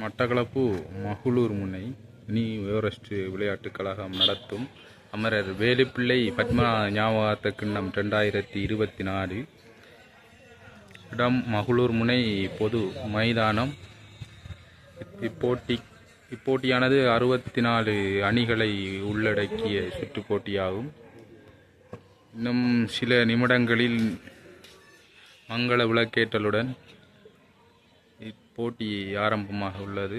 மட்டக்களப்பு மகளூர் முனை நீ எவரெஸ்ட் விளையாட்டுக் கழகம் நடத்தும் அமரர் வேலுப்பிள்ளை பத்மா ஞாபகத்த கிண்ணம் ரெண்டாயிரத்தி இருபத்தி நாலு. இடம் மகளூர் முனை பொது மைதானம். இப்போட்டி இப்போட்டியானது அறுபத்தி நாலு அணிகளை உள்ளடக்கிய சுற்று போட்டியாகும். இன்னும் சில நிமிடங்களில் மங்கள விளக்கேற்றலுடன் இப்போட்டி ஆரம்பமாக உள்ளது.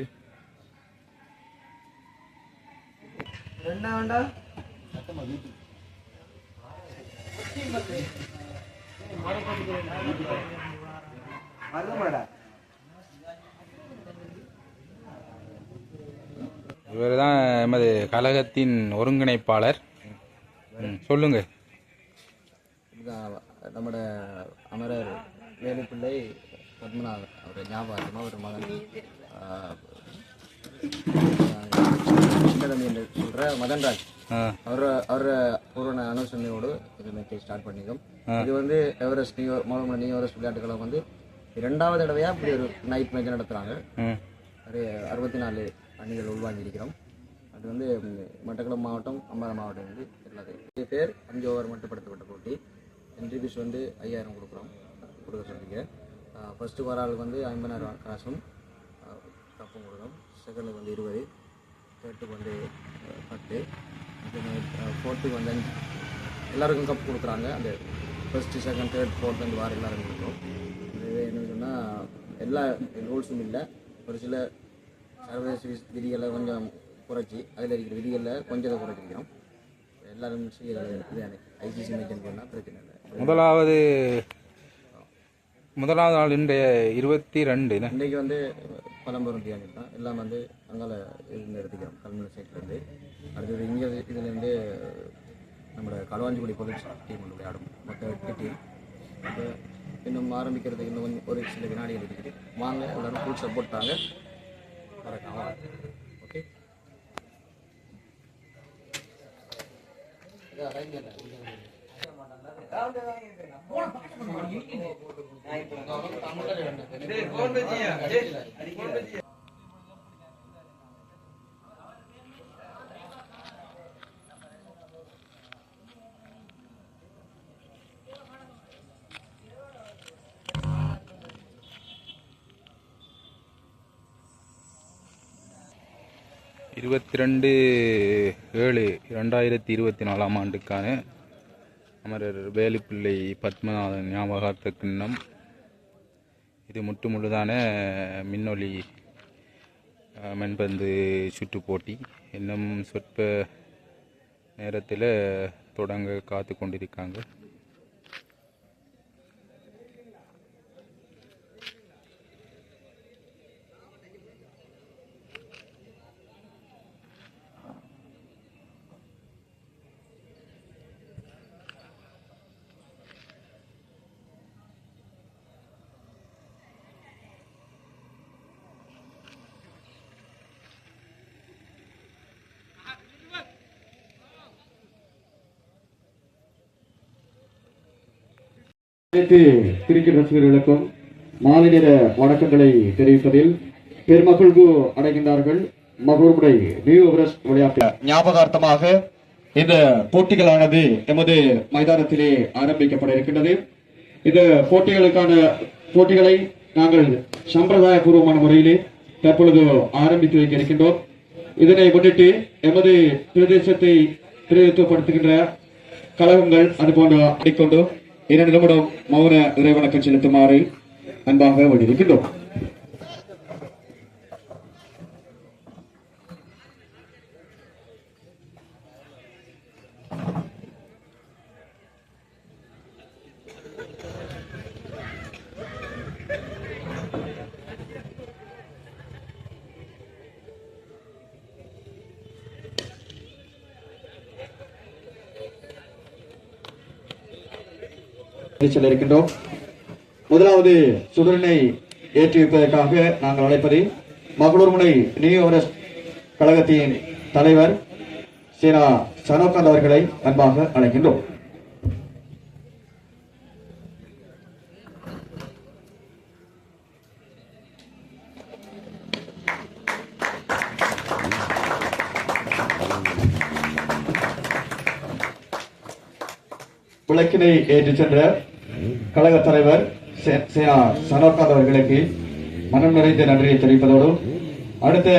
இவர் தான் எமது கழகத்தின் ஒருங்கிணைப்பாளர். ம், சொல்லுங்க. இதுதான் நம்மட அமரர் வேலுப்பிள்ளை பத்மநாதன் அவர் ஞாபகமாக ஒரு மகன். சின்னதம்பி என்று சொல்கிற மதன்ராஜ். அவர் அவர் பூர்வ அனுசரணையோடு இது மேட்சை ஸ்டார்ட் பண்ணியிருக்கோம் இது வந்து எவரெஸ்ட் நியூ மோகம நியூ எவரெஸ்ட் விளையாட்டுக்களம் வந்து இரண்டாவது தடவையாக இப்படி ஒரு நைட் மேட்ச் நடத்துகிறாங்க ஒரு அறுபத்தி நாலு அணிகள் உள்வாங்கியிருக்கிறோம். அது வந்து ம், மட்டக்களப்பு மாவட்டம் அம்பாறை மாவட்டம் வந்து எல்லாத்தையும் இது பேர் அஞ்சு ஓவர் மட்டுப்படுத்தப்பட்ட போட்டி. என்ட்ரி ஃபீஸ் வந்து ஐயாயிரம் கொடுக்குறோம். கொடுக்க சொல்லியிருக்கேன் ஃபஸ்ட்டு வர ஆளுக்கு வந்து ஐம்பதாயிரம் காசும் கப்பும் கொடுக்கணும். செகண்டுக்கு வந்து இருபது தேர்ட்டுக்கு வந்து பத்து. ஃபோர்த்துக்கு வந்து எல்லாருக்கும் கப் கொடுக்குறாங்க. அந்த ஃபஸ்ட்டு செகண்ட் தேர்ட் ஃபோர்த் அந்த வார எல்லாருக்கும் கொடுக்கும் இதுவே என்ன சொன்னால் எல்லா ரூல்ஸும் இல்லை. ஒரு சில சர்வதேச விதிகளை கொஞ்சம் குறைச்சி அதில் இருக்கிற விதிகளில் கொஞ்சம் முடியும் எல்லாரும் செய்யறது ஐசிசி மெயின்டைன் பண்ணால் பிரச்சனை இல்லை. முதலாவது முதலாவது நாள் இன்றைய இருபத்தி ரெண்டு? இன்றைக்கி வந்து பழம்பெரும் தியானி தான். எல்லாம் வந்து அங்கால இருந்து எடுத்துக்கிறோம். கல்முனை சைட்லேருந்து அடுத்தது இங்கே இதுலேருந்து நம்மளோட களுவாஞ்சிக்குடி போலீஸ் டீம் விளையாடும். மொத்தம் எட்டு டீம் இப்போ இன்னும் ஆரம்பிக்கிறதுக்கு இன்னும் கொஞ்சம் ஒரு சில வினாடிகள் இருக்குது. வாங்க எல்லாரும் ஃபுல் சப்போர்ட் தாங்க மறக்காம ஓகே இருபத்தி ரெண்டு ஏழு இரண்டாயிரத்தி இருபத்தி நாலாம் ஆண்டுக்கான அமரர் வேலுப்பிள்ளை பத்மநாதன் ஞாபகார்த்த கிண்ணம். இது முற்று முழுதான மின்னொலி மென்பந்து சுற்று போட்டி. இன்னும் சொற்ப நேரத்தில் தொடங்க காத்து கொண்டிருக்காங்க அனைத்து கிரிக்கெட் ரசிகர்களுக்கும் மாலை நேர வணக்கங்களை தெரிவிப்பதில் பெருமகிழ்வு அடைகின்றார்கள். மகளுடைய நியூ எவரெஸ்ட் விளையாட்டு. ஞாபகார்த்தமாக இந்த போட்டிகளானது எமது மைதானத்திலே ஆரம்பிக்கப்பட இருக்கின்றது. இந்த போட்டிகளுக்கான போட்டிகளை நாங்கள் சம்பிரதாய பூர்வமான முறையிலே தற்பொழுது ஆரம்பித்து வைக்க இருக்கின்றோம். இதனை முன்னிட்டு எமது பிரதேசத்தை பிரதிநிதித்துவப்படுத்துகின்ற கழகங்கள் அது போன்ற அடிக்கொண்டோம் இரண்டு நிமிடம் மௌன இறைவணக்கம் செலுத்துமாறு அன்பாக வழியிருக்கின்றோம் செல்ல இருக்கின்றோம். முதலாவது சுடரினை ஏற்றி வைப்பதற்காக நாங்கள் அழைப்பது மகளூர் முனை நியூ எவரெஸ்ட் கழகத்தின் தலைவர் சீனா சனோகாந்த் அவர்களை அன்பாக அழைக்கின்றோம். விளக்கினை ஏற்றி சென்ற கழக தலைவர் சே- சேனா சனோகாந்த் அவர்களுக்கு மனம் நிறைந்த நன்றியை தெரிவிப்பதோடு அடுத்த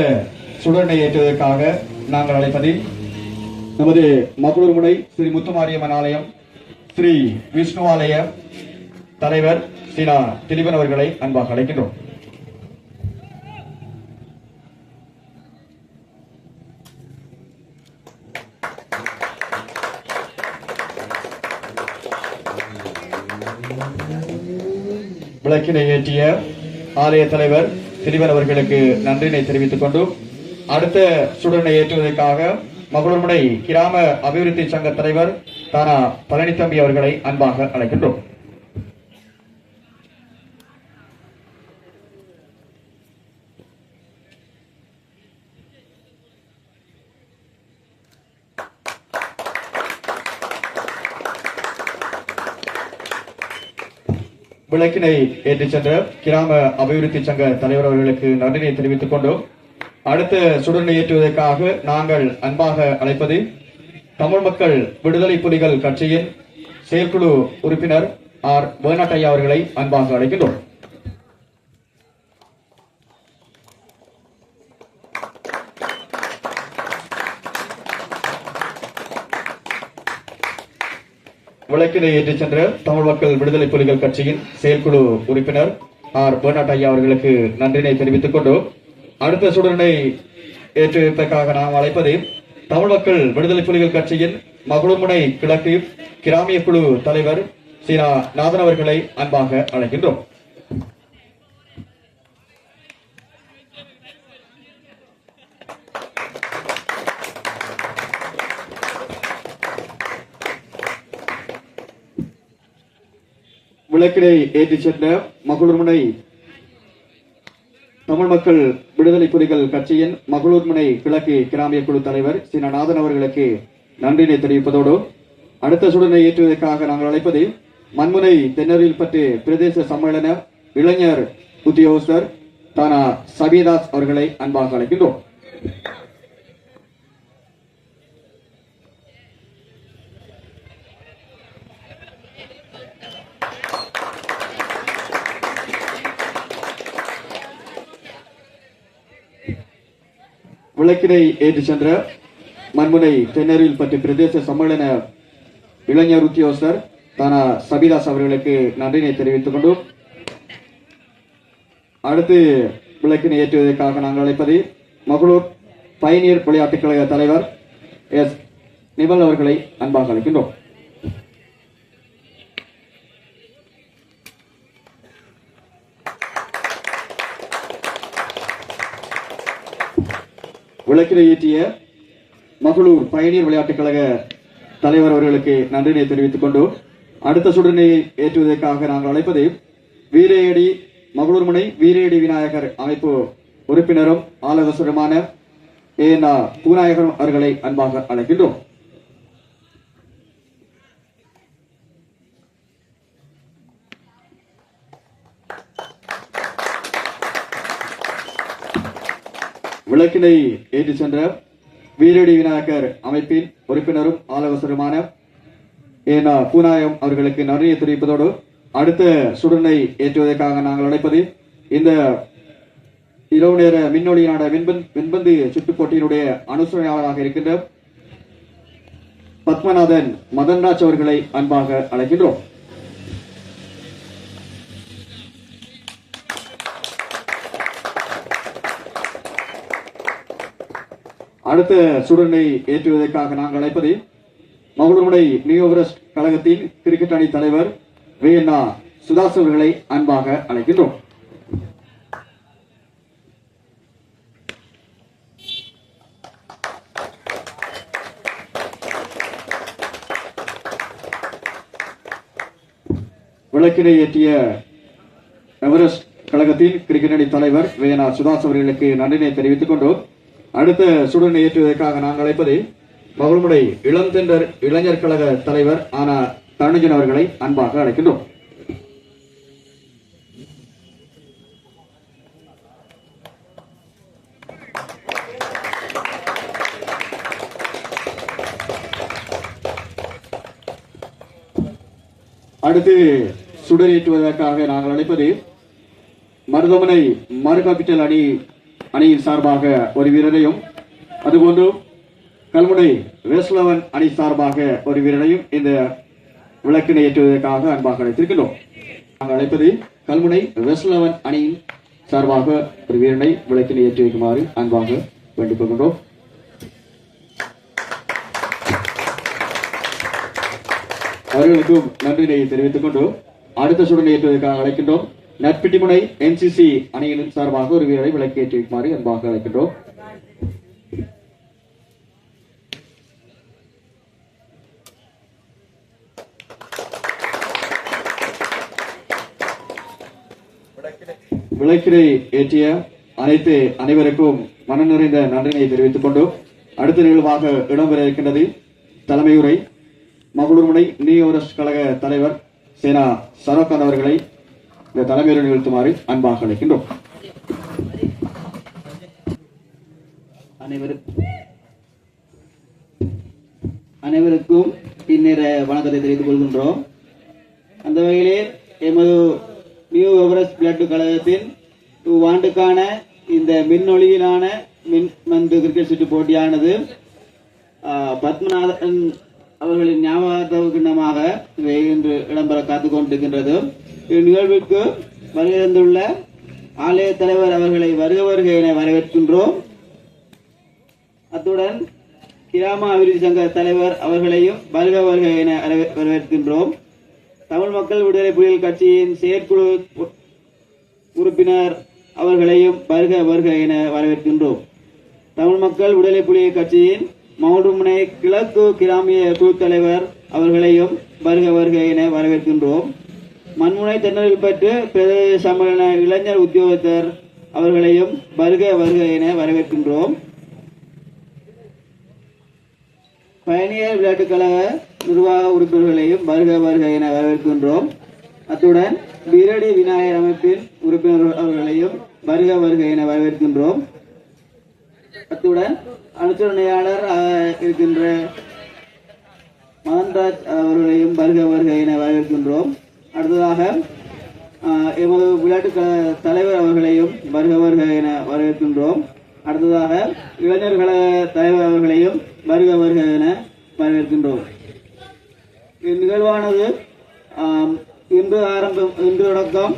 சுடனை ஏற்றுவதற்காக நாங்கள் அழைப்பது நமது மகளூர் முனை ஸ்ரீ முத்துமாரியம்மன் ஆலயம் ஸ்ரீ விஷ்ணுவாலய தலைவர் சீனா திலீபன் அவர்களை அன்பாக அழைக்கின்றோம். விளக்கினை ஏற்றிய ஆலய தலைவர் திரிவர் அவர்களுக்கு நன்றினை தெரிவித்துக் கொண்டும். அடுத்த சுடனை ஏற்றுவதற்காக மகளூர்முனை கிராம அபிவிருத்தி சங்க தலைவர் தானா பழனித்தம்பி அவர்களை அன்பாக அழைக்கின்றோம். விளக்கினை ஏற்றிச் சென்ற கிராம அபிவிருத்தி சங்க தலைவர் அவர்களுக்கு நன்றினை தெரிவித்துக் கொண்டோம். அடுத்த சுடனை ஏற்றுவதற்காக நாங்கள் அன்பாக அழைப்பது தமிழ் மக்கள் விடுதலை புலிகள் கட்சியின் செயற்குழு உறுப்பினர் ஆர் வேணாட்டையா அவர்களை அன்பாக அழைக்கின்றோம். விளக்கினை ஏற்றிச் சென்ற தமிழ் மக்கள் விடுதலை புலிகள் கட்சியின் செயற்குழு உறுப்பினர் ஆர் பெர்னாட் ஐயா அவர்களுக்கு நன்றினை தெரிவித்துக் கொண்டு அடுத்த சுடனை ஏற்றுவதற்காக நாம் அழைப்பது தமிழ் மக்கள் விடுதலை புலிகள் கட்சியின் மகளூர்முனை கிழக்கு கிராமிய குழு தலைவர் சீனா நாதன் அவர்களை அன்பாக அழைக்கின்றோம். விளக்கினை ஏற்றிச் சென்ற மகளூர்முனை தமிழ் மக்கள் விடுதலை புலிகள் கட்சியின் மகளூர்முனை கிழக்கு கிராமிய குழு தலைவர் சீனநாதன் அவர்களுக்கு நன்றினை தெரிவிப்பதோடு அடுத்த சுடனை ஏற்றுவதற்காக நாங்கள் அழைப்பது மண்முனை தென்னரில் பற்றி பிரதேச சம்மேளன இளைஞர் உத்தியோகஸ்தர் தானா சபிதாஸ் அவர்களை அன்பாக அழைக்கின்றோம். விளக்கினை ஏற்றி சென்ற மண்முனை தென்னரில் பற்றி பிரதேச சம்மேளன இளைஞர் உத்தியோகஸ்தர் தானா சபிதாஸ் அவர்களுக்கு நன்றினை தெரிவித்துக் கொண்டோம் அடுத்து விளக்கினை ஏற்றுவதற்காக நாங்கள் அழைப்பது மகளூர் பயணியர் விளையாட்டுக் கழக தலைவர் எஸ் நிமல் அவர்களை அன்பாக அழைக்கின்றோம். விளக்கினை ஏற்றிய மகளூர் பயணியர் விளையாட்டுக் கழக தலைவர் அவர்களுக்கு நன்றினை தெரிவித்துக் கொண்டு அடுத்த சுடனை ஏற்றுவதற்காக நாங்கள் அழைப்பது மகளூர் முனை வீரேடி விநாயகர் அமைப்பு உறுப்பினரும் ஆலோசகருமான ஏ நா பூநாயகர் அவர்களை அன்பாக அழைக்கின்றோம். விளக்கினை ஏற்றிச் சென்ற வீரடி விநாயகர் அமைப்பின் உறுப்பினரும் ஆலோசகருமான பூநாயம் அவர்களுக்கு நன்றியை தெரிவிப்பதோடு அடுத்த சுடனை ஏற்றுவதற்காக நாங்கள் அழைப்பது இந்த இரவு நேர மின்னொளியினான மின்பந்த் விண்பந்து சுற்றுப் போட்டியினுடைய அனுசரணையாளராக இருக்கின்ற பத்மநாதன் மதன்ராஜ் அவர்களை அன்பாக அழைக்கின்றோம். அடுத்த சுடனை ஏற்றுவதற்காக நாங்கள் அழைப்பது மகளூர்முனை நியூ எவரெஸ்ட் கழகத்தின் கிரிக்கெட் அணி தலைவர் வேண்ணா சுதாஸ் அவர்களை அன்பாக அழைக்கின்றோம். விளக்கினை ஏற்றிய எவரெஸ்ட் கழகத்தின் கிரிக்கெட் அணி தலைவர் வேணா சுதாஸ் அவர்களுக்கு நன்றினை தெரிவித்துக் கொண்டு அடுத்த சுடனை ஏற்றுவதற்காக நாங்கள் அழைப்பது மகளுமுடை இளந்தெண்டர் இளைஞர் கழக தலைவர் ஆனா தனுஜன் அவர்களை அன்பாக அழைக்கின்றோம். அடுத்து சுடரேற்றுவதற்காக நாங்கள் அழைப்பது மருதமனை மறு அணி அணியின் சார்பாக ஒரு வீரரையும் அதுபோன்று கல்முனை வேஸ்லவன் அணி சார்பாக ஒரு வீரரையும் இந்த விளக்கினை ஏற்றுவதற்காக அன்பாக அழைத்திருக்கின்றோம். நாங்கள் அழைப்பது கல்முனை வேஸ்லவன் அணியின் சார்பாக ஒரு வீரனை விளக்கினை ஏற்றி வைக்குமாறு அன்பாக வேண்டிக் கொள்கின்றோம் அவர்களுக்கும் நன்றினை தெரிவித்துக் கொண்டு அடுத்த சுடனை ஏற்றுவதற்காக அழைக்கின்றோம். நற்பிட்டிமுனை என்சிசி அணியின் சார்பாக ஒரு வீரரை விளக்கி வைக்குமாறு அன்பாக அழைக்கின்றோம். விளக்கினை ஏற்றிய அனைத்து அனைவருக்கும் மன நிறைந்த நன்றினை தெரிவித்துக் கொண்டு அடுத்த நிகழ்வாக இடம்பெற இருக்கின்றது தலைமையுரை மகளூர்முனை நியூ கழக தலைவர் சேனா சரோகான் அவர்களை இந்த தலைமையுரை நிகழ்த்துமாறு அன்பாக அழைக்கின்றோம். அனைவருக்கும் அனைவருக்கும் இந்நேர வணக்கத்தை தெரிவித்துக் கொள்கின்றோம். அந்த வகையிலே எமது நியூ எவரெஸ்ட் பிளட் கழகத்தின் இவ்வாண்டுக்கான இந்த மின்னொளியிலான மின் மந்து கிரிக்கெட் சுற்று போட்டியானது ஆஹ், பத்மநாதன் அவர்களின் ஞாபகத்துக்கு கிண்ணமாக இவை இன்று இடம்பெற காத்துக் கொண்டிருக்கின்றது. இந்நிகழ்விற்கு வருகை தந்துள்ள ஆலய தலைவர் அவர்களை வருக வருக என வரவேற்கின்றோம். அத்துடன் கிராம அபிவிருத்தி சங்க தலைவர் அவர்களையும் வருக வருக என வரவே- வரவேற்கின்றோம். தமிழ் மக்கள் விடுதலை புலிகள் கட்சியின் செயற்குழு உறுப்பினர் அவர்களையும் வருக வருக என வரவேற்கின்றோம். தமிழ் மக்கள் விடுதலை புலிகள் கட்சியின் மவுடுமுனை கிழக்கு கிராமிய குழு தலைவர் அவர்களையும் வருக வருக என வரவேற்கின்றோம். மண்முனை தென்னலில் பெற்று பிரதேச சம்மேளன இளைஞர் உத்தியோகத்தர் அவர்களையும் வருக வருக என வரவேற்கின்றோம். பயணியர் விளையாட்டுக் கழக நிர்வாக உறுப்பினர்களையும் வருக வருக என வரவேற்கின்றோம். அத்துடன் வீரடி விநாயகர் அமைப்பின் உறுப்பினர் அவர்களையும் வருக வருக என வரவேற்கின்றோம். அத்துடன் அனுசரணையாளர் இருக்கின்ற மகன்ராஜ் அவர்களையும் வருக வருக என வரவேற்கின்றோம். அடுத்ததாக எமது விளையாட்டுக் தலைவர் அவர்களையும் வருக வருக என வரவேற்கின்றோம். அடுத்ததாக இளைஞர் கழக தலைவர் அவர்களையும் வருக வருக என வரவேற்கின்றோம். இந்நிகழ்வானது இன்று ஆரம்பம் இன்று தொடக்கம்.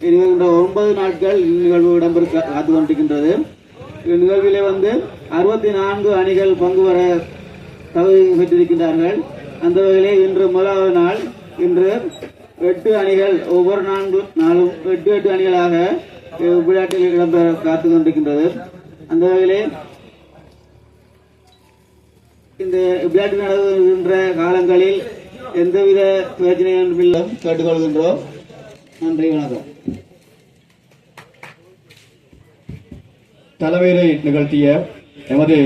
இருக்கின்ற ஒன்பது நாட்கள் இந்நிகழ்வு இடம்பெற காத்து காத்துக் கொண்டிருக்கின்றது இந்நிகழ்விலே வந்து அறுபத்தி நான்கு அணிகள் பங்கு பெற தகுதி பெற்றிருக்கின்றார்கள். அந்த வகையிலே இன்று முதலாவது நாள். இன்று எட்டு அணிகள் ஒவ்வொரு நான்கு நாளும் எட்டு எட்டு அணிகளாக இவ் விளையாட்டில் இடம்பெற காத்து கொண்டிருக்கின்றது. அந்த வகையிலே இந்த விளையாட்டு நடந்துகின்ற காலங்களில் எந்தவித பிரச்சனையும் இல்லை. கேட்டுக்கொள்கின்றோம். நன்றி வணக்கம். தலைமையிலே நிகழ்த்திய எமது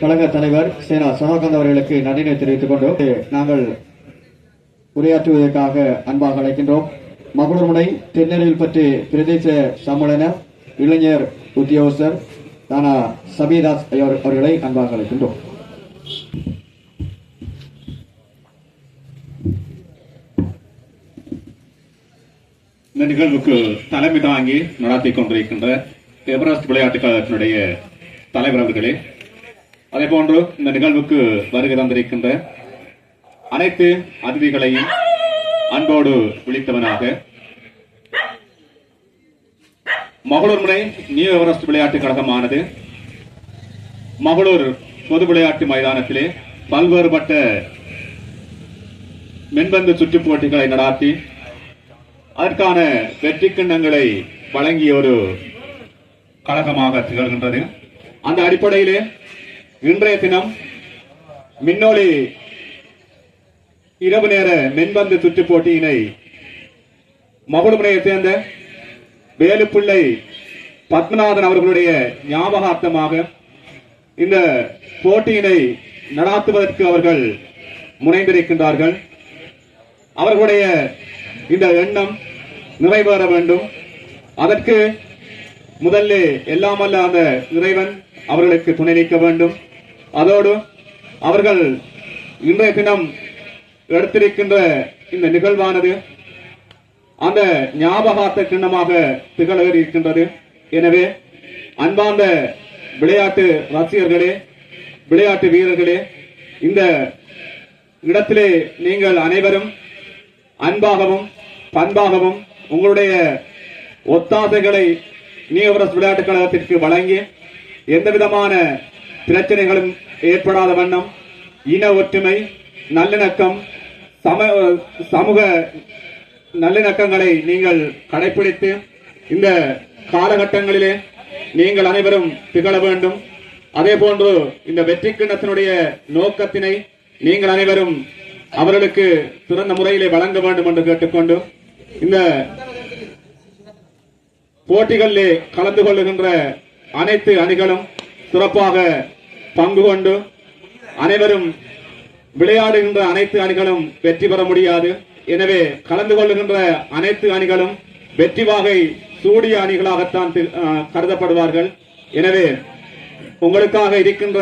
கழக தலைவர் சேனா சகாகந்த் அவர்களுக்கு நன்றினை தெரிவித்துக் கொண்டு நாங்கள் உரையாற்றுவதற்காக அன்பாக அழைக்கின்றோம். மகளூர்முனை தென்னரில் பற்றி பிரதேச சம்மேளன இளைஞர் உத்தியோகஸ்தர் தானா சபீதாஸ் அவர்களை அன்பாக அழைக்கின்றோம். இந்த நிகழ்வுக்கு தலைமை தாங்கி நடத்தி கொண்டிருக்கின்ற எவரெஸ்ட் விளையாட்டுக் கழகத்தினுடைய தலைவர் அவர்களே அதே போன்று இந்த நிகழ்வுக்கு வருகை தந்திருக்கின்ற அனைத்து அதிதிகளையும் அன்போடு விழித்தவனாக. மகளூர் முனை நியூ எவரெஸ்ட் விளையாட்டுக் கழகமானது. மகளூர் பொது விளையாட்டு மைதானத்திலே பல்வேறுபட்ட மென்பந்து சுற்றுப் போட்டிகளை நடாத்தி அதற்கான வெற்றி கிண்ணங்களை வழங்கிய ஒரு கழகமாக திகழ்கின்றது. அந்த அடிப்படையிலே இன்றைய தினம் மின்னொளி இரவு நேர மென்பந்து சுற்றுப் போட்டியினை மகுடுமுனையைச் சேர்ந்த வேலுப்பிள்ளை பத்மநாதன் அவர்களுடைய ஞாபகார்த்தமாக இந்த போட்டியினை நடாத்துவதற்கு அவர்கள் முனைந்திருக்கின்றார்கள். அவர்களுடைய இந்த எண்ணம் நிறைவேற வேண்டும். அதற்கு முதல்ல எல்லாம் அல்ல அந்த இறைவன் அவர்களுக்கு துணை நிற்க வேண்டும். அதோடு அவர்கள் இன்றைய தினம் எடுத்திருக்கின்ற இந்த நிகழ்வானது அந்த ஞாபகார்த்த கிண்ணமாக திகழ இருக்கின்றது எனவே அன்பார்ந்த விளையாட்டு ரசிகர்களே விளையாட்டு வீரர்களே இந்த இடத்திலே நீங்கள் அனைவரும் அன்பாகவும் பண்பாகவும் உங்களுடைய ஒத்தாசைகளை நீவரஸ் விளையாட்டுக் கழகத்திற்கு வழங்கி எந்த விதமான பிரச்சனைகளும் ஏற்படாத வண்ணம் இன ஒற்றுமை நல்லிணக்கம் சம சமூக நல்லிணக்கங்களை நீங்கள் கடைபிடித்து இந்த காலகட்டங்களிலே நீங்கள் அனைவரும் திகழ வேண்டும். அதே போன்று இந்த வெற்றி கிண்ணத்தினுடைய நோக்கத்தினை நீங்கள் அனைவரும் அவர்களுக்கு சிறந்த முறையிலே வழங்க வேண்டும் என்று கேட்டுக்கொண்டு இந்த போட்டிகளிலே கலந்து கொள்ளுகின்ற அனைத்து அணிகளும் சிறப்பாக பங்கு கொண்டு அனைவரும் விளையாடுகின்ற அனைத்து அணிகளும் வெற்றி பெற முடியாது. எனவே கலந்து கொள்ளுகின்ற அனைத்து அணிகளும் வெற்றி வாகை சூடிய அணிகளாகத்தான் கருதப்படுவார்கள். எனவே உங்களுக்காக இருக்கின்ற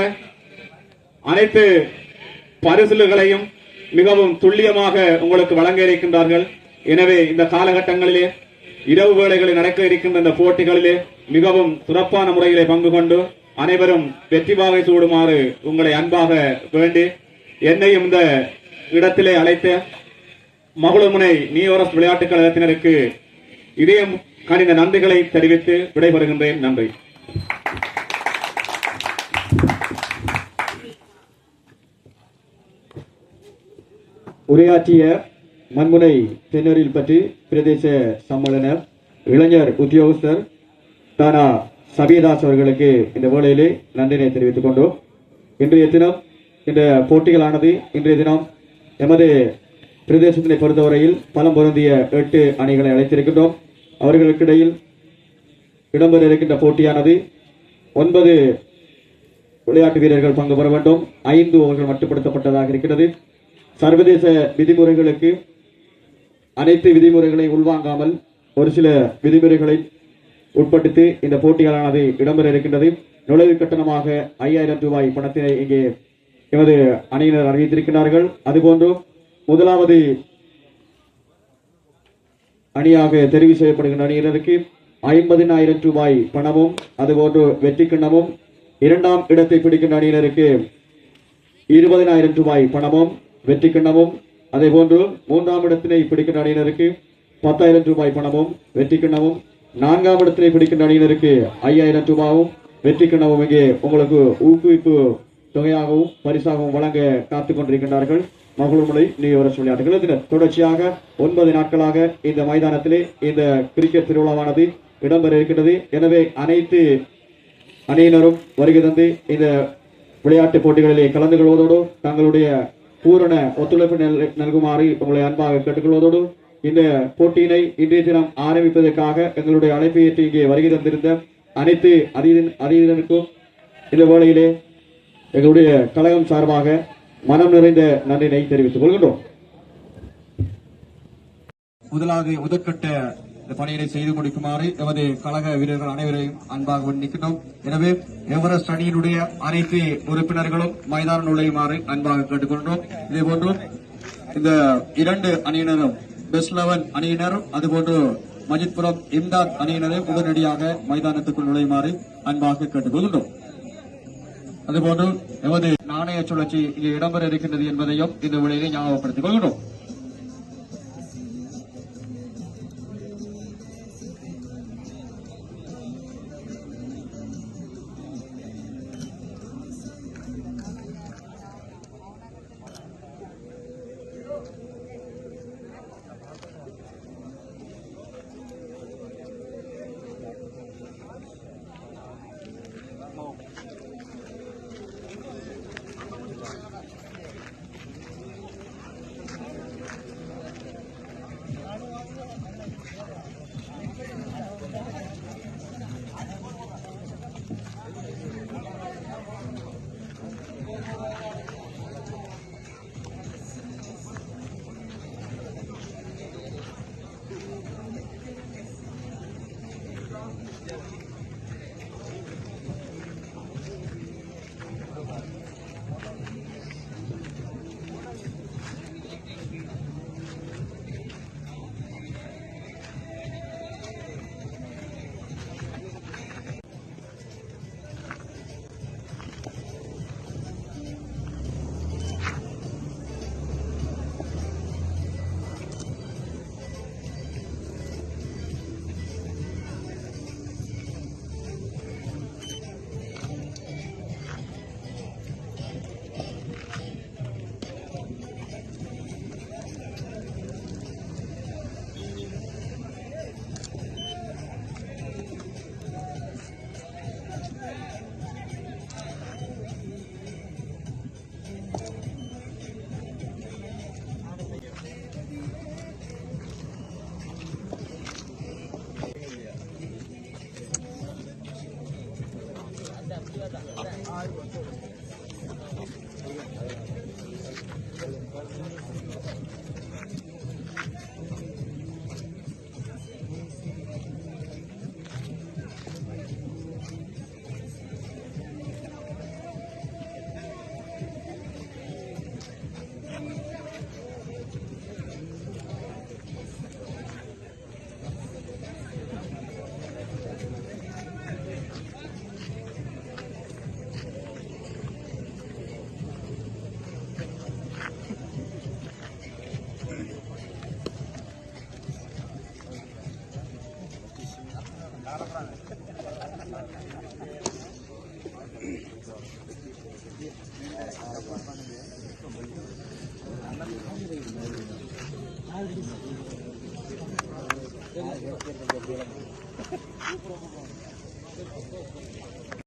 அனைத்து பரிசுகளையும் மிகவும் துல்லியமாக உங்களுக்கு வழங்க இருக்கின்றார்கள். எனவே இந்த காலகட்டங்களிலே இரவு வேளைகளில் நடக்க இருக்கின்ற இந்த போட்டிகளிலே மிகவும் சிறப்பான முறையிலே பங்கு கொண்டு அனைவரும் வெற்றி வாகை சூடுமாறு உங்களை அன்பாக வேண்டி என்னையும் இந்த இடத்திலே அழைத்த மகுளமுனை நியோரஸ் விளையாட்டுக் கழகத்தினருக்கு இதயம் கணித நன்றிகளை தெரிவித்து விடைபெறுகின்றேன். நன்றி. உரையாற்றிய மண்முனை தென்னரில் பற்றி பிரதேச சம்மேளனர் இளைஞர் உத்தியோகஸ்தர் தானா சபியதாஸ் அவர்களுக்கு இந்த வேளையிலே நன்றினை தெரிவித்துக் கொண்டோம். இன்றைய தினம் இந்த போட்டிகளானது இன்றைய தினம் எமது பிரதேசத்தினை பொறுத்தவரையில் பலம் பொருந்திய எட்டு அணிகளை அழைத்திருக்கின்றோம். அவர்களுக்கிடையில் இடம்பெற இருக்கின்ற போட்டியானது ஒன்பது விளையாட்டு வீரர்கள் பங்கு பெற வேண்டும். ஐந்து ஓவர்கள் மட்டுப்படுத்தப்பட்டதாக இருக்கிறது. சர்வதேச விதிமுறைகளுக்கு அனைத்து விதிமுறைகளை உள்வாங்காமல் ஒரு சில விதிமுறைகளை உட்படுத்தி இந்த போட்டிகளானது இடம்பெற இருக்கின்றது. நுழைவு கட்டணமாக ஐயாயிரம் ரூபாய் பணத்தினை இங்கே எமது அணியினர் அறிவித்திருக்கிறார்கள். அதுபோன்று முதலாவது அணியாக தெரிவு செய்யப்படுகின்ற அணியினருக்கு ஐம்பதினாயிரம் ரூபாய் பணமும் அதுபோன்று வெற்றி கிண்ணமும் இரண்டாம் இடத்தை பிடிக்கின்ற அணியினருக்கு இருபதினாயிரம் ரூபாய் பணமும் வெற்றி கிண்ணமும் அதே போன்று மூன்றாம் இடத்தினை பிடிக்கின்ற அணியினருக்கு பத்தாயிரம் ரூபாய் பணமும் வெற்றி கிண்ணமும் நான்காம் இடத்தினை பிடிக்கின்ற அணியினருக்கு ஐயாயிரம் ரூபாயும் வெற்றி கிண்ணமும். இங்கே உங்களுக்கு ஊக்குவிப்பு தொகையாகவும் பரிசாகவும் வழங்க காத்துக் கொண்டிருக்கின்றார்கள். மகளிர்முறை நீவரசு விளையாட்டுகள். இதில் தொடர்ச்சியாக ஒன்பது நாட்களாக இந்த மைதானத்திலே இந்த கிரிக்கெட் திருவிழாவானது இடம்பெற இருக்கின்றது. எனவே அனைத்து அணியினரும் வருகை தந்து இந்த விளையாட்டு போட்டிகளிலே கலந்து கொள்வதோடு தங்களுடைய பூரண ஒத்துழைப்பு நல்- நல்குமாறு உங்களை அன்பாக கேட்டுக்கொள்வதோடு இந்த போட்டியினை இன்றைய தினம் ஆரம்பிப்பதற்காக எங்களுடைய அழைப்பை ஏற்று இங்கே வருகை தந்திருந்த அனைத்து அதீதன் அதீதனுக்கும் இந்த வேளையிலே எங்களுடைய கழகம் சார்பாக மனம் நிறைந்த நன்றினை தெரிவித்துக் கொள்கின்றோம். முதலாவது முதற்கட்ட இந்த பணியினை செய்து முடிக்குமாறு எமது கழக வீரர்கள் அனைவரையும் அன்பாக வேண்டிக்கின்றோம் எனவே எவரெஸ்ட் அணியினுடைய அனைத்து உறுப்பினர்களும் மைதானம் நுழையுமாறு அன்பாக கேட்டுக்கொண்டோம் இதேபோன்று இந்த இரண்டு அணியினரும் பெஸ்ட் லெவன் அணியினரும் அதுபோன்று மஜித்புரம் இம்தாத் அணியினரும் உடனடியாக மைதானத்துக்குள் நுழையுமாறு அன்பாக கேட்டுக்கொள்கின்றோம். அதுபோன்று எமது நாணய சுழற்சி இங்கே இடம்பெற இருக்கின்றது என்பதையும் இந்த விலையிலே ஞாபகப்படுத்திக் கொள்கிறோம்